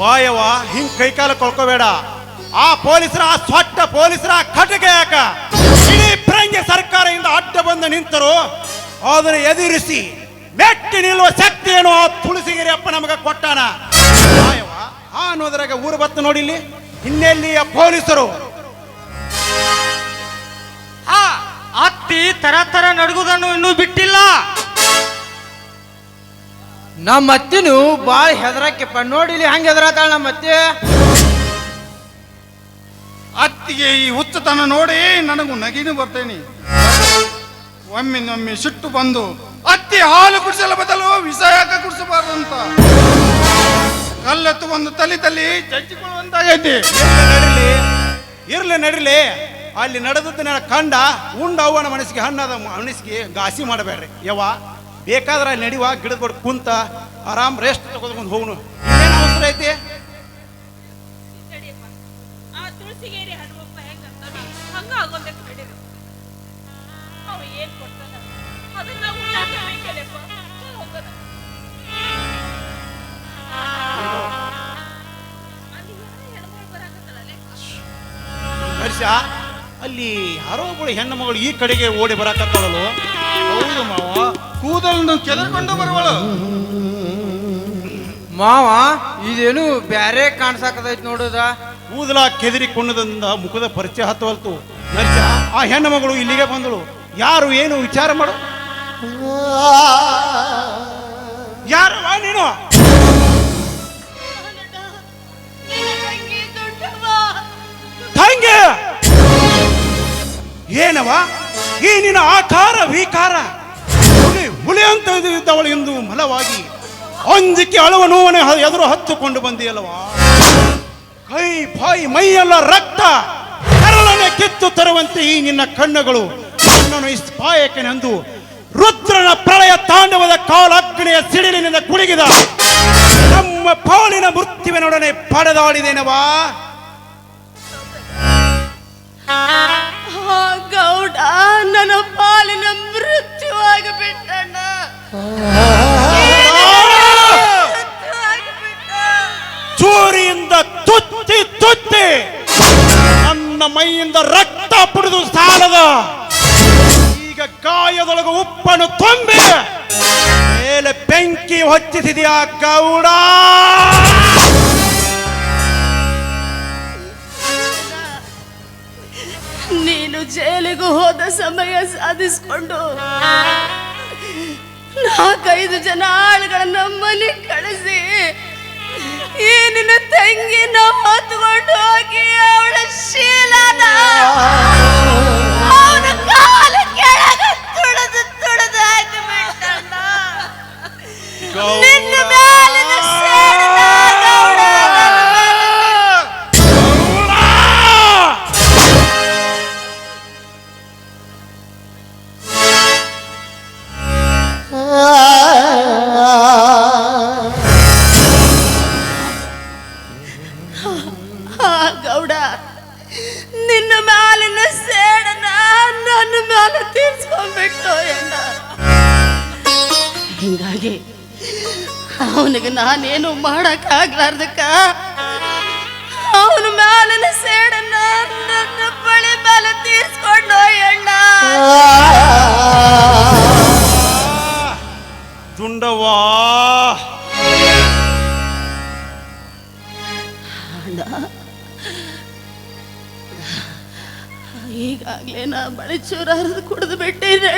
ಬಾಯವ ಹಿಂಗ್ ಕೈಕಾಲ ಕೊಳ್ಕೋಬೇಡ. ಆ ಪೊಲೀಸರ, ಆ ಸ್ವಟ್ಟ ಪೊಲೀಸರ ಕಟಕ ಯಾಕ? ಇಡೀ ಪ್ರಂಗೆ ಸರ್ಕಾರದಿಂದ ಅಡ್ಡ ಬಂದು ನಿಂತರು. ಅದನ್ನು ಎದುರಿಸಿ ಮೆಟ್ಟಿ ನಿಲ್ಲುವ ಶಕ್ತಿ ಏನು? ಆ ತುಳಸಿಗಿರಿ ಅಪ್ಪ ನಮಗ ಕೊಟ್ಟಾನ. ಆ ಅನ್ನೋದ್ರಾಗ ಊರು ಬತ್ತು ನೋಡಿಲಿ ಇನ್ನೆಲ್ಲಿಯ ಪೊಲೀಸರು? ಆ ಅತ್ತಿ ತರ ತರ ನಡುಗುದನ್ನು ಇನ್ನೂ ಬಿಟ್ಟಿಲ್ಲ. ನಮ್ಮ ಅತ್ತಿನು ಹೆದರಾಕಿಪ್ಪ ನೋಡಿ ನೋಡಿಲಿ ಹೆಂಗೆ ಹೆದರತಾಳ ನಮ್ಮ ಅತ್ತೆ ಅತ್ತಿಗೆ ಈ ಹುಚ್ಚತನ ನೋಡಿ ನನಗೂ ನಗಿನೂ ಬರ್ತೇನೆ. ಒಮ್ಮಿನೊಮ್ಮೆ ಸಿಟ್ಟು ಬಂದು, ಅತ್ತಿ ಹಾಲು ಕುಡಿಸಲ ಬದಲು ವಿಷ ಯಾಕೆ ಕುಡಿಸಬಾರ್ದಂತ ಕಲ್ಲೆತ್ತು ಒಂದು ತಲೆ ತಲ್ಲಿ ಚಚ್ಚಿಕೊಳ್ಳುವಂತಾಗೈತಿ. ಇರ್ಲಿ ನಡಿಲಿ ಅಲ್ಲಿ ನಡೆದದ್ದು ನನ್ನ ಕಂಡ ಉಂಡ ಅವನ ಮನಸ್ಸಿಗೆ, ಹಣ್ಣದ ಮನಸ್ಸಿಗೆ ಗಾಸಿ ಮಾಡಬೇಡ್ರಿ. ಯವ್ವ ಬೇಕಾದ್ರೆ ನಡಿವ ಗಿಡದ ಬಡ್ ಕುಂತ ಆರಾಮ್ ರೆಸ್ಟ್ ತಗೊಂಡು ಹೋಗ್ನು. ಏನು ಅವಸರ ಐತಿ? ಅಲ್ಲಿ ಹರೋಗಳು ಯಾರೋ ಒಬ್ಬಳು ಹೆಣ್ಣು ಮಗಳು ಈ ಕಡೆಗೆ ಓಡಿ ಬರಾಕತ್ತಾಳಲು ಕೂದಲನ್ನು ಕೆದರ್ಕೊಂಡು ಬರುವಳು. ಮಾವ ಇದೇನು ಬ್ಯಾರೆ ಕಾಣ್ಸಾಕತೈತ್ ನೋಡುದ? ಕೂದಲ ಕೆದರಿ ಕೊಂಡದಿಂದ ಮುಖದ ಪರಿಚಯ ಹತ್ತವಲ್ತು. ಆ ಹೆಣ್ಣು ಮಗಳು ಇಲ್ಲಿಗೆ ಬಂದಳು. ಯಾರು ಏನು ವಿಚಾರ ಮಾಡು. ಯಾರು ನೀನು? ಹಂಗೆ. ತಂಗಿ! ಏನವ? ಈ ನಿನ್ನ ಆಕಾರ ವಿಕಾರ? ಹುಲಿ ಅಂತ ಇದ್ದವಳು ಎಂದು ಮಲವಾಗಿ ಅಂಜಿಕೆ ಅಳುವ ನೋವನೆ ಎದುರು ಹತ್ತುಕೊಂಡು ಬಂದಿಯಲ್ವಾ ಕೈ, ಬಾಯಿ, ಮೈಯೆಲ್ಲ ರಕ್ತ ಕರಳನೆ ಕಿತ್ತು ತರುವಂತೆ ಈ ನಿನ್ನ ಕಣ್ಣುಗಳು ನನ್ನನ್ನು ಇಸ್ಪಾಯಕನೆಂದು ರುದ್ರನ ಪ್ರಳಯ ತಾಂಡವದ ಕಾಲಾಗ್ನೆಯ ಸಿಡಿಲಿನಿಂದ ಕುಣಿಗಿದ ನಮ್ಮ ಪಾಲಿನ ಮೃತ್ಯುವಿನೊಡನೆ ಪಡೆದಾಡಿದೇನವಾ? ಗೌಡ, ನನ್ನ ಪಾಲಿನ ಮೃತ್ಯುವಾಗಿ ಬಿಟ್ಟಣ್ಣ ಚೂರಿಯಿಂದ ತುತ್ತಿ ತುತ್ತಿ ನನ್ನ ಮೈಯಿಂದ ರಕ್ತ ಪುಡಿದು ಸಾಲದ. ಈಗ ಗಾಯದೊಳಗೆ ಉಪ್ಪನ್ನು ತುಂಬಿ ಮೇಲೆ ಬೆಂಕಿ ಹೊಚ್ಚಿಸಿದೆಯಾ ಗೌಡ? ನೀನು ಜೈಲಿಗೆ ಹೋದ ಸಮಯ ಸಾಧಿಸ್ಕೊಂಡು ನಾಲ್ಕೈದು ಜನ ಆಳುಗಳನ್ನ ಮನೆ ಕಳಿಸಿ ಏನಿನ ನಿನ್ನ ನಿನ್ನ ಮ್ಯಾಲಿನ ಸೇಡನ ನನ್ನ ಮ್ಯಾಲ ತೀರ್ಸ್ಕೊಂಡ್ಬಿಟ್ಟು ಎಂದ ಹಿಂಗಾಗಿ ಅವನಿಗೆ ನಾನೇನು ಮಾಡಕ್ಕಾಗ್ಲಾರ್ದಕ್ಕ? ಅವನ ಮ್ಯಾಲಿನ ಸೇಡನ್ನ ನನ್ನ ಬಳಿ ಮೇಲೆ ತೀರ್ಸ್ಕೊಂಡು ಎಣ್ಣ ಈಗಾಗ್ಲೇ ನಾ ಬಳಿ ಚೂರ ಹರಿದು ಕುಡಿದು ಬಿಟ್ಟಿದ್ದೆ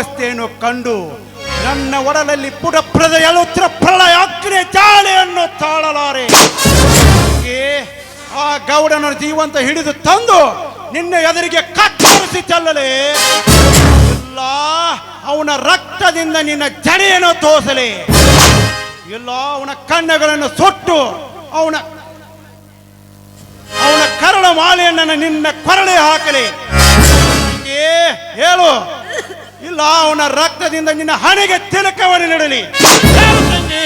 ಅವಸ್ಥೆಯನ್ನು ಕಂಡು ನನ್ನ ಒಡಲಲ್ಲಿ ಪುಟ ಪ್ರದಯಲುತ್ರ ಪ್ರಳಯ ಅಗ್ನಿ ಚಾಳೆಯನ್ನು ತಾಳಲಾರೆ. ಆ ಗೌಡನ ಜೀವಂತ ಹಿಡಿದು ತಂದು ನಿನ್ನ ಎದುರಿಗೆ ಕತ್ತರಿಸಿ ಚೆಲ್ಲಲೆ. ಇಲ್ಲ ಅವನ ರಕ್ತದಿಂದ ನಿನ್ನ ಜಡೆಯನ್ನು ತೋಸಲಿ ಇಲ್ಲ ಅವನ ಕಣ್ಣುಗಳನ್ನು ಸುಟ್ಟು ಅವನ ಮಾಲೆಯನ್ನ ನಿನ್ನ ಕೊರಳೆ ಹಾಕಲಿ. ಏ ಹೇಳು. ಇಲ್ಲ, ಅವನ ರಕ್ತದಿಂದ ನಿನ್ನ ಹಣೆಗೆ ತಿಲಕವನ್ನು ನೀಡಲಿ.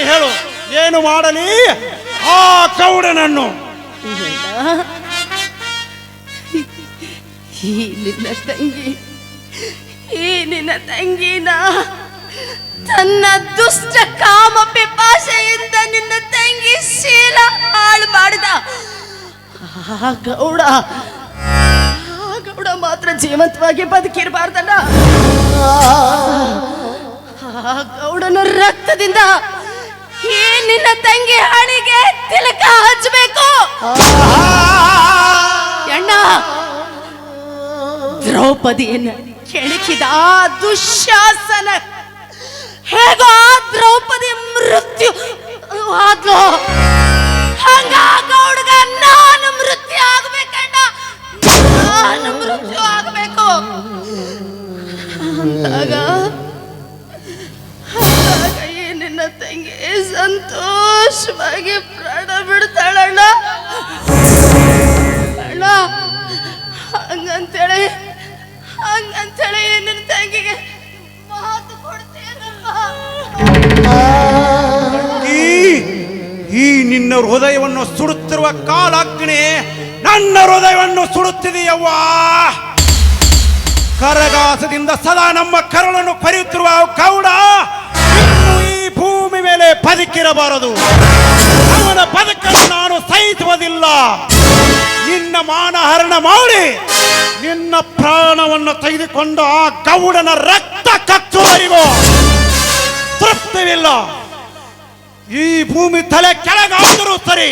ಹೇಳು. ಏನು ಮಾಡಲಿ? ಆ ಕೌಡನನ್ನು. ಈ ನಿನ್ನ ತಂಗಿ, ಈ ನಿನ್ನ ತಂಗಿನ ತನ್ನ ದುಷ್ಟ ಕಾಮ ಪಿಪಾಸೆಯಿಂದ ನಿನ್ನ ತಂಗಿ ಶೀಲ ಹಾಳು ಮಾಡಿದ ಆ ಗೌಡ ಮಾತ್ರ ಜೀವಂತವಾಗಿ ಬದುಕಿರಬಾರ್ದಲ್ಲ? ಆ ಗೌಡನ ರಕ್ತದಿಂದ ಈ ನಿನ್ನ ತಂಗಿ ಹಣಿಗೆ ತಿಲಕ ಹಚ್ಚಬೇಕು ಅಣ್ಣ, ದ್ರೌಪದಿಯನ್ನು ಕೆಣಕಿದ ದುಶಾಸನ ಹೇಗೋ ದ್ರೌಪದಿ ಮೃತ್ಯು ಆದ್ಲು. ಹಂಗ ಆ ನಾನು ಮೃತ್ಯು ಆಗಬೇಕು ಅಂದಾಗ ನಿನ್ನ ತಂಗಿ ಸಂತೋಷವಾಗಿ ಪ್ರಾಣ ಬಿಡ್ತಾಳಣ್ಣ. ಅಣ್ಣ, ಹಂಗಂತೇಳಿ ಹಂಗಂತೇಳಿ ನಿನ್ನ ತಂಗಿಗೆ ಮಾತು ಕೊಡ್ತೀನಿ ಈ ನಿನ್ನ ಹೃದಯವನ್ನು ಸುಡುತ್ತಿರುವ ಕಾಲಾಗ್ನಿ ನನ್ನ ಹೃದಯವನ್ನು ಸುಡುತ್ತಿದೆಯವ್ವ. ಕರಗಾಸದಿಂದ ಸದಾ ನಮ್ಮ ಕರುಳನ್ನು ಪರಿಯುತ್ತಿರುವ ಕೌಡ ಈ ಭೂಮಿ ಮೇಲೆ ಬದುಕಿರಬಾರದು. ಅವನ ಬದುಕನ್ನು ನಾನು ಸಹಿಸುವುದಿಲ್ಲ. ನಿನ್ನ ಮಾನಹರಣ ಮಾಡಿ ನಿನ್ನ ಪ್ರಾಣವನ್ನು ತೆಗೆದುಕೊಂಡು ಆ ಗೌಡನ ರಕ್ತ ಕಚ್ಚುವರಿಗೂ ತೃಪ್ತಿವಿಲ್ಲ. ಈ ಭೂಮಿ ತಲೆ ಕೆಳಗಾದರೂ ಸರಿ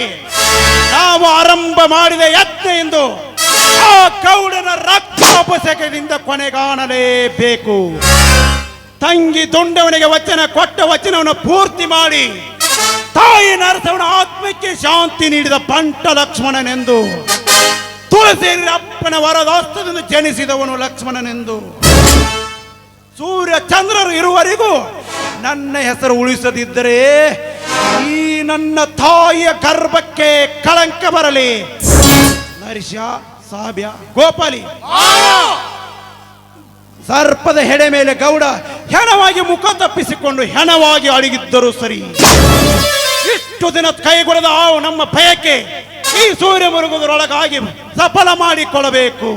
ನಾವು ಆರಂಭ ಮಾಡಿದ ಯತ್ನ ಎಂದು ಆ ಗೌಡನ ರಕ್ತಾಪಸಕದಿಂದ ಕೊನೆಗಾಣಲೇಬೇಕು. ತಂಗಿ ದುಂಡವನಿಗೆ ವಚನ ಕೊಟ್ಟ ವಚನವನ್ನು ಪೂರ್ತಿ ಮಾಡಿ, ತಾಯಿ ನರಸವನ ಆತ್ಮಕ್ಕೆ ಶಾಂತಿ ನೀಡಿದ ಪಂಟ ಲಕ್ಷ್ಮಣನೆಂದು ತುಳಸಿ ಅಪ್ಪನ ವರದಾಸ್ತದಿಂದ ಜನಿಸಿದವನು ಲಕ್ಷ್ಮಣನೆಂದು. ಸೂರ್ಯ ಚಂದ್ರರು ಇರುವವರೆಗೂ ನನ್ನ ಹೆಸರು ಉಳಿಸದಿದ್ದರೆ ಈ ನನ್ನ ತಾಯಿಯ ಗರ್ಭಕ್ಕೆ ಕಳಂಕ ಬರಲಿ. ನರಿಷ ಸಾಬ್ಯ ಗೋಪಾಲಿ. ಸರ್ಪದ ಹೆಡೆ ಮೇಲೆ ಗೌಡ ಹೆಣವಾಗಿ ಮುಖ ತಪ್ಪಿಸಿಕೊಂಡು ಹೆಣವಾಗಿ ಅಡಗಿದ್ದರು ಸರಿ. ಇಷ್ಟು ದಿನ ಕೈಗೊಳ್ಳದ ಹಾವು ನಮ್ಮ ಭಯಕ್ಕೆ ಈ ಸೂರ್ಯ ಮುರುಗುವುದರೊಳಗಾಗಿ ಸಫಲ ಮಾಡಿಕೊಳ್ಳಬೇಕು.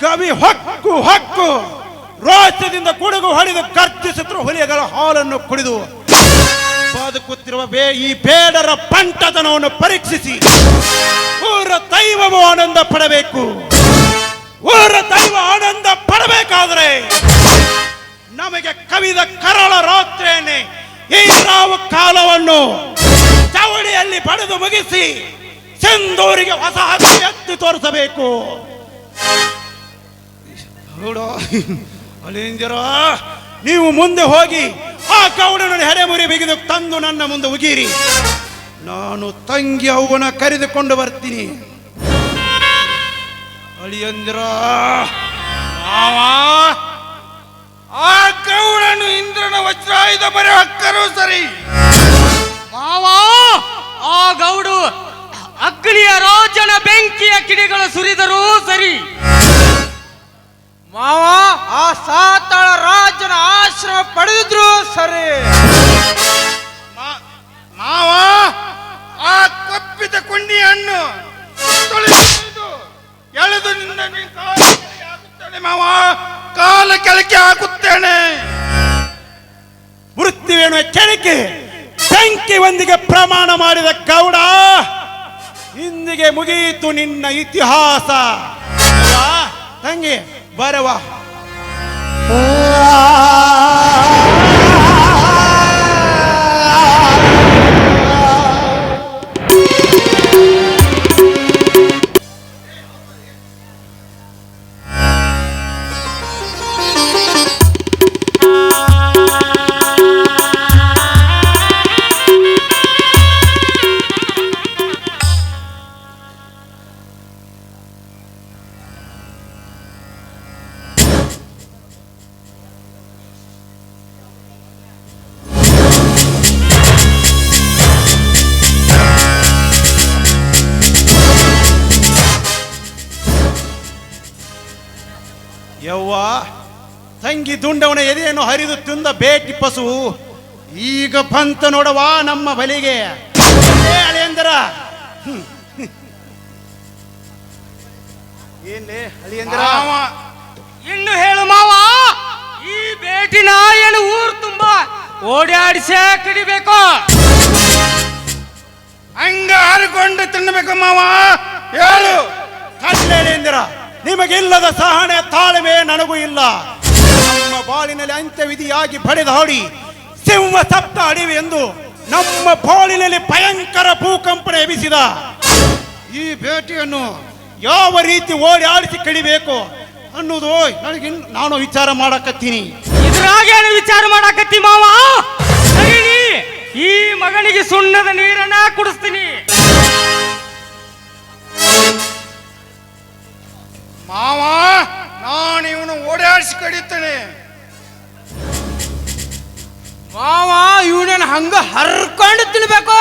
ಕವಿ ಹಕ್ಕು ಹಕ್ಕು. ರೋಚದಿಂದ ಕುಡುಗು ಹೊಡೆದು ಕರ್ಜಿಸುತ್ತಿರುವ ಹುಲಿಗಳ ಹಾಲನ್ನು ಕುಡಿದು ಬದುಕುತ್ತಿರುವ ಬೇ ಈ ಬೇಡರ ಪಂಟತನವನ್ನು ಪರೀಕ್ಷಿಸಿ ಊರ ದೈವವು ಆನಂದ ಪಡಬೇಕು. ಊರ ದೈವ ಆನಂದ ಪಡಬೇಕಾದ್ರೆ ನಮಗೆ ಕವಿದ ಕರಳ ರಾತ್ರಿಯನ್ನೇ ಈ ನಾವು ಕಾಲವನ್ನು ಚವಳಿಯಲ್ಲಿ ಪಡೆದು ಮುಗಿಸಿ ಸಿಂಧೂರಿಗೆ ಹೊಸ ಹತ್ತಿ ಎತ್ತಿ ತೋರಿಸಬೇಕು. ಅಲಿಂಜರ ನೀವು ಮುಂದೆ ಹೋಗಿ ಆ ಕೌಡನ ಹೆಡೆಮುರಿ ಬಿಗಿದು ತಂದು ನನ್ನ ಮುಂದೆ ಉಗಿರಿ. ನಾನು ತಂಗಿ ಅವನ ಕರೆದುಕೊಂಡು ಬರ್ತೀನಿ. ಅಳಿಯಂದಿರ ಆ ಕೌಡನು ಇಂದ್ರನ ವಜ್ರಾಯುಧ ಬರೆ ಹಕ್ಕರು ಸರಿ. ಮಾವಾ, ಆ ಗೌಡು ಅಗ್ನಿಯ ರೋಜನ ಬೆಂಕಿಯ ಕಿಡಿಗಳು ಸುರಿದರೂ ಸರಿ. ಮಾವ ಆ ಸಾತಾಳ ರಾಜನ ಆಶ್ರಮ ಪಡೆದಿದ್ರು ಸರಿ ಮಾ- ಮಾವ ಆ ಕಪ್ಪಿದ ಕುಂಡಿ ಹಣ್ಣು ಎಳೆದು ನಿನ್ನ ನಿನ್ನ ಕಾಲ ಕೆಳಗೆ ಮಾವ ಕಾಲ ಕೆಳಕ್ಕೆ ಹಾಕುತ್ತೇನೆ ಮೃತ್ಯುವೇನು ಎಚ್ಚರಿಕೆ ಸಂಖ್ಯೆ ಒಂದಿಗೆ ಪ್ರಮಾಣ ಮಾಡಿದ ಗೌಡ ಇಂದಿಗೆ ಮುಗಿಯಿತು ನಿನ್ನ ಇತಿಹಾಸ ಅಲ್ವಾ? ತಂಗಿ ಬರವಾ ತಂಗಿ ದುಂಡವನ ಎದೆಯನ್ನು ಹರಿದು ತಿಂದ ಬೇಟಿ ಪಶು ಈಗ ಬಂತ ನೋಡವಾ ನಮ್ಮ ಬಲಿಗೆ. ಏ ಅಳಿಯಂದರ! ಏನೇ ಏನ್ಲೇ ಅಳಿಯಂದರ? ಇನ್ನು ಹೇಳು ಮಾವ ಈ ಬೇಟಿನ ಏನು ಊರು ತುಂಬಾ ಓಡಾಡಿಸೇ ಕಡಿಬೇಕು. ಹಂಗ ಹರಿಕೊಂಡು ತಿನ್ನಬೇಕು ಮಾವ. ಹೇಳು. ಕಡ್ಲೇಂದಿರ ನಿಮಗಿಲ್ಲದ ಸಹನೆ ತಾಳ್ಮೆ ನನಗೂ ಇಲ್ಲ. ನಮ್ಮ ಬಾಳಿನಲ್ಲಿ ಅಂತ್ಯವಿಧಿಯಾಗಿ ಬಡಿದ ಹಾಡಿ ಸಿಂಹ ಸಪ್ತ ಅಡಿವೆ ಎಂದು ನಮ್ಮ ಬಾಳಿನಲ್ಲಿ ಭಯಂಕರ ಭೂಕಂಪನ ಎಬಿಸಿದ ಈ ಭೇಟಿಯನ್ನು ಯಾವ ರೀತಿ ಓಡಿ ಆಡಿಸಿ ಕಡಿಬೇಕು ಅನ್ನೋದು ನನಗಿನ್ ನಾನು ವಿಚಾರ ಮಾಡಕತ್ತೀನಿ. ಇದ್ರಾಗೇನು ವಿಚಾರ ಮಾಡಕತ್ತಿ ಮಾವ. ಈ ಮಗನಿಗೆ ಸುಣ್ಣದ ನೀರನ್ನ ಕುಡಿಸ್ತೀನಿ. ಮಾವ, ನಾನು ಇವನು ಓಡಾಡಿಸಿ ಕಡಿತೇನೆ. ಮಾವ ಇವನ ಹಂಗ ಹರ್ಕೊಂಡು ತಿನ್ಬೇಕು?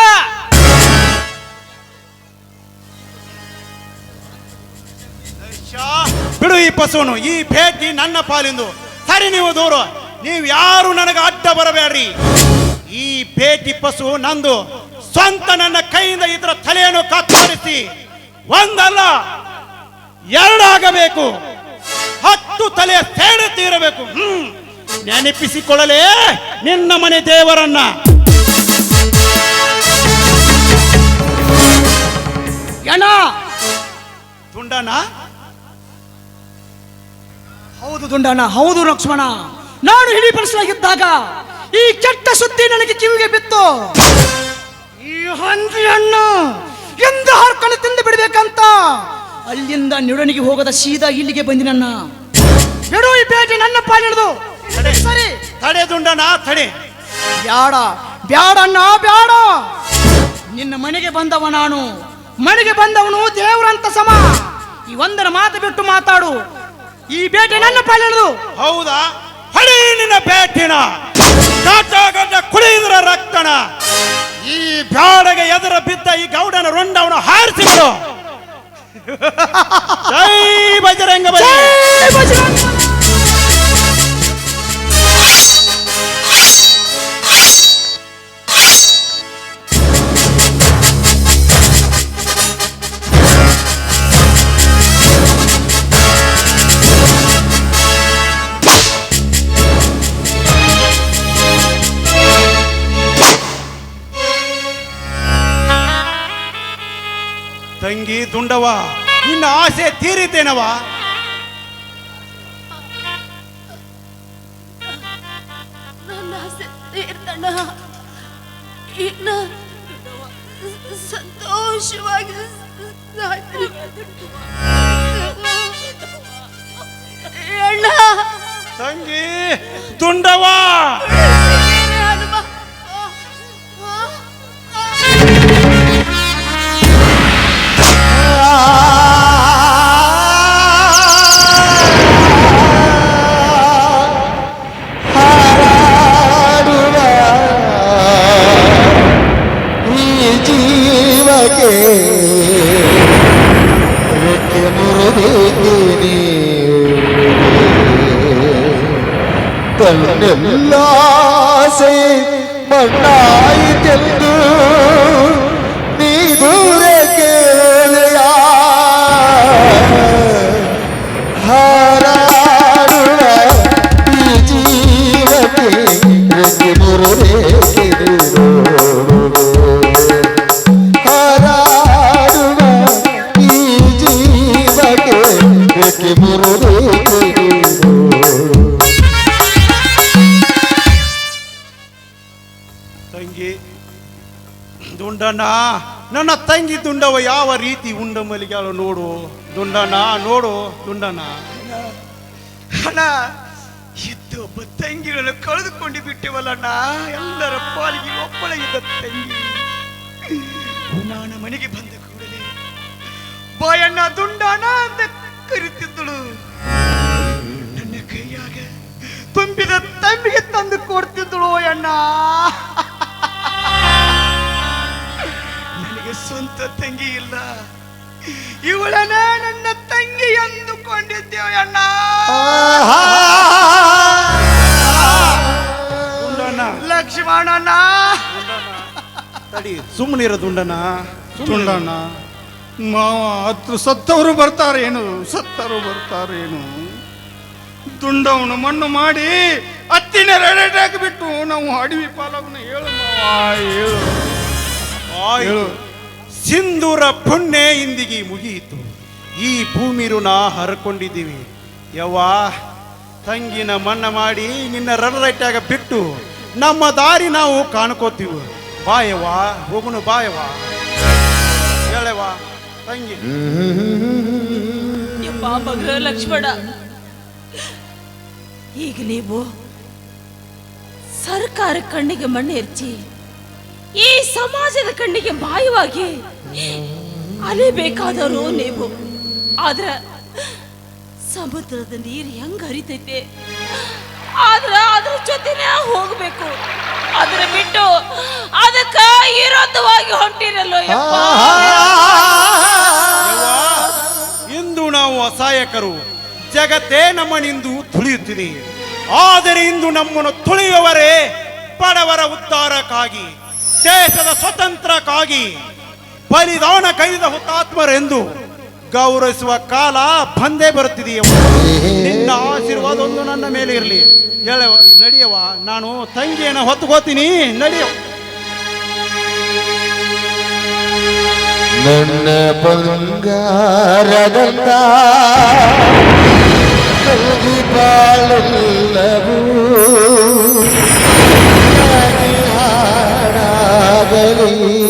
ಬಿಡು ಈ ಪಶುವನು, ಈ ಭೇಟಿ ನನ್ನ ಪಾಲಿಂದು. ಸರಿ ನೀವು ದೂರ, ನೀವು ಯಾರು ನನಗೆ ಅಡ್ಡ ಬರಬೇಡ್ರಿ. ಈ ಭೇಟಿ ಪಶು ನಂದು ಸ್ವಂತ ನನ್ನ ಕೈಯಿಂದ ಇದರ ತಲೆಯನ್ನು ಕತ್ತರಿಸಿ ಒಂದಲ್ಲ ಎರಡಾಗಬೇಕು. ಹತ್ತು ತಲೆ ಸೇಡೆ ತೀರಬೇಕು. ಹ್ಮ್. ನೆನಪಿಸಿಕೊಳ್ಳಲೇ ನಿನ್ನ ಮನೆ ದೇವರನ್ನ. ಅಣ್ಣ ತುಂಡನ ಹೌದು ದುಂಡಣ್ಣ ಹೌದು ಲಕ್ಷ್ಮಣ. ನಾನು ಹಿಡಿಪಡಿಸಲಾಗಿದ್ದಾಗ ಈ ಕೆಟ್ಟ ಸುದ್ದಿ ನನಗೆ ಕಿವಿಗೆ ಬಿತ್ತು. ಈ ಹಂದಿಯನ್ನು ಎಂದು ಹಾರ್ಕೊಂಡು ತಿಂದು ಬಿಡ್ಬೇಕಂತ ಅಲ್ಲಿಂದ ನಿಡನಿಗೆ ಹೋಗದ ಸೀದಾ ಇಲ್ಲಿಗೆ ಬಂದಿನನ್ನ ಬಿಡು ಈ ಭೇಟಿ ನನ್ನ ಪಾಲಿಡ್ದು ಸರಿ. ತಡೆ ದುಂಡನ ತಡೆ. ಬ್ಯಾಡ ಬ್ಯಾಡಣ್ಣ ಬ್ಯಾಡ. ನಿನ್ನ ಮನೆಗೆ ಬಂದವ ನಾನು. ಮನೆಗೆ ಬಂದವನು ದೇವರಂತ ಸಮ. ಈ ಒಂದರ ಮಾತು ಬಿಟ್ಟು ಮಾತಾಡು. ಈ ಭೇಟಿ ನನ್ನ ಪಾಲಿಡ್ದು ಹೌದಾ? ಹಳಿ ನಿನ್ನ ಬೇಟಿನ ಗಾಟ ಗಡ್ಡ ಕುಡಿಯುವುದರ ರಕ್ತನ. ಈ ಬ್ಯಾಡಗೆ ಎದುರ ಬಿದ್ದ ಈ ಗೌಡನ ರೊಂಡವನು ಹಾರಿಸಿಬಿಡು. जय बजरंग बली! जय बजरंग बली! ತಂಗಿ ದುಂಡವ ನಿನ್ನ ಆಸೆ ತೀರಿತೇನವ? ಸಂತೋಷವಾಗಿ. ತಂಗಿ ದುಂಡವ! ഉല്ലാസേ മണ്ണായി തെല്ലു നീ ദൂരെ കേളയാ ഹാരാരുണ ഈ ജീവത്തിൽ മുറുകേ ഹാരാരുണ ഈ ജീവത്തിൽ മുറുകേ ದುಂಡಣ್ಣ ನನ್ನ ತಂಗಿ ದುಂಡವ ಯಾವ ರೀತಿ ಉಂಡ ಮಲಿಗ್ಯಾಳು ನೋಡು ದುಂಡಣ್ಣ ನೋಡು ದುಂಡಣ್ಣ ಅಣ್ಣ ಇದ್ದು ಒಬ್ಬ ತಂಗಿಗಳನ್ನು ಕಳೆದುಕೊಂಡು ಬಿಟ್ಟಿವಲ್ಲಣ್ಣ ಎಲ್ಲರ ಪಾಲಿಗೆ ಒಬ್ಬಳೇ ಇದ್ದ ತಂಗಿ ನಾನು ಮನೆಗೆ ಬಂದ ಕೂಡಲೇ ಬಾಯಣ್ಣ ದುಂಡಣ್ಣ ಅಂತ ಕರಿತಿದ್ದಳು ನನ್ನ ಕೈಯಾಗ ತುಂಬಿದ ತಂಬಿಗೆ ತಂದು ಕೊಡ್ತಿದ್ದಳು ಅಣ್ಣ ಸ್ವಂತ ತಂಗಿ ಇಲ್ಲ. ಇವಳನ್ನ ನನ್ನ ತಂಗಿ ಎಂದುಕೊಂಡಿದ್ದೇವೆ ಅಣ್ಣ. ಲಕ್ಷ್ಮಣನ ತಡಿ ಸುಮ್ಮನಿರ ದುಂಡನ ದುಂಡಣ್ಣ. ಮಾವ ಹತ್ರ ಸತ್ತವರು ಬರ್ತಾರೇನು? ಸತ್ತವರು ಬರ್ತಾರೇನು? ದುಂಡವನು ಮಣ್ಣು ಮಾಡಿ ಅತ್ತಿನ ರೆಡಾಕಿಬಿಟ್ಟು ನಾವು ಅಡವಿ ಪಾಲವನ್ನ ಹೇಳು ಮಾವ. ಹೇಳು. ಹೇಳು. ಸಿಂಧೂರ ಪುಣ್ಯ ಇಂದಿಗೆ ಮುಗಿಯಿತು. ಈ ಭೂಮಿ ಋಣ ಹರ್ಕೊಂಡಿದ್ದೀವಿ. ಯವ್ವ, ತಂಗಿನ ಮಣ್ಣ ಮಾಡಿ ನಿನ್ನ ರೈಟಾಗ ಬಿಟ್ಟು ನಮ್ಮ ದಾರಿ ನಾವು ಕಾಣ್ಕೋತೀವಿ. ಬಾಯವ್ವ ಹೋಗುನು ಬಾಯವಾ ಹೇಳವಾ ತಂಗಿ. ಲಕ್ಷ್ಮಣ. ಈಗ ನೀವು ಸರ್ಕಾರ ಕಣ್ಣಿಗೆ ಮಣ್ಣು ಎರಚಿ ಈ ಸಮಾಜದ ಕಣ್ಣಿಗೆ ಮಾಯವಾಗಿ ಅಲಿಬೇಕಾದವರು ನೀವು ಆದ್ರ ಸಮುದ್ರದ ನೀರು ಹೆಂಗ್ ಹರಿತೈತೆ? ಆದ್ರ ಅದ್ರ ಜೊತೆನೇ ಹೋಗ್ಬೇಕು. ಅದ್ರ ಬಿಟ್ಟು ಅದಕ್ಕ ವಿರೋಧವಾಗಿ ಹೊಂಟಿರಲ್ಲೋ ಇಂದು ನಾವು ಅಸಹಾಯಕರು. ಜಗತ್ತೇ ನಮ್ಮನಿಂದು ತುಳಿಯುತ್ತಿದೆ. ಆದರೆ ಇಂದು ನಮ್ಮನ್ನು ತುಳಿಯುವವರೇ ಬಡವರ ಉದ್ಧಾರಕ್ಕಾಗಿ. ದೇಶದ ಸ್ವತಂತ್ರಕ್ಕಾಗಿ ಬಲಿದಾನ ಕೈದ ಹುತಾತ್ಮರೆಂದು ಗೌರವಿಸುವ ಕಾಲ ಬಂದೇ ಬರುತ್ತಿದೆಯವ ನಿನ್ನ ಆಶೀರ್ವಾದೊಂದು ನನ್ನ ಮೇಲೆ ಇರಲಿ. ಹೇಳವ ನಡೆಯವ ನಾನು ತಂಗಿಯನ್ನು ಹೊತ್ತುಕೋತೀನಿ ನಡೆಯವ ನನ್ನ ಬಂಗಾರದಂತ ಬಾಳಲ್ಲವೂ കാവലി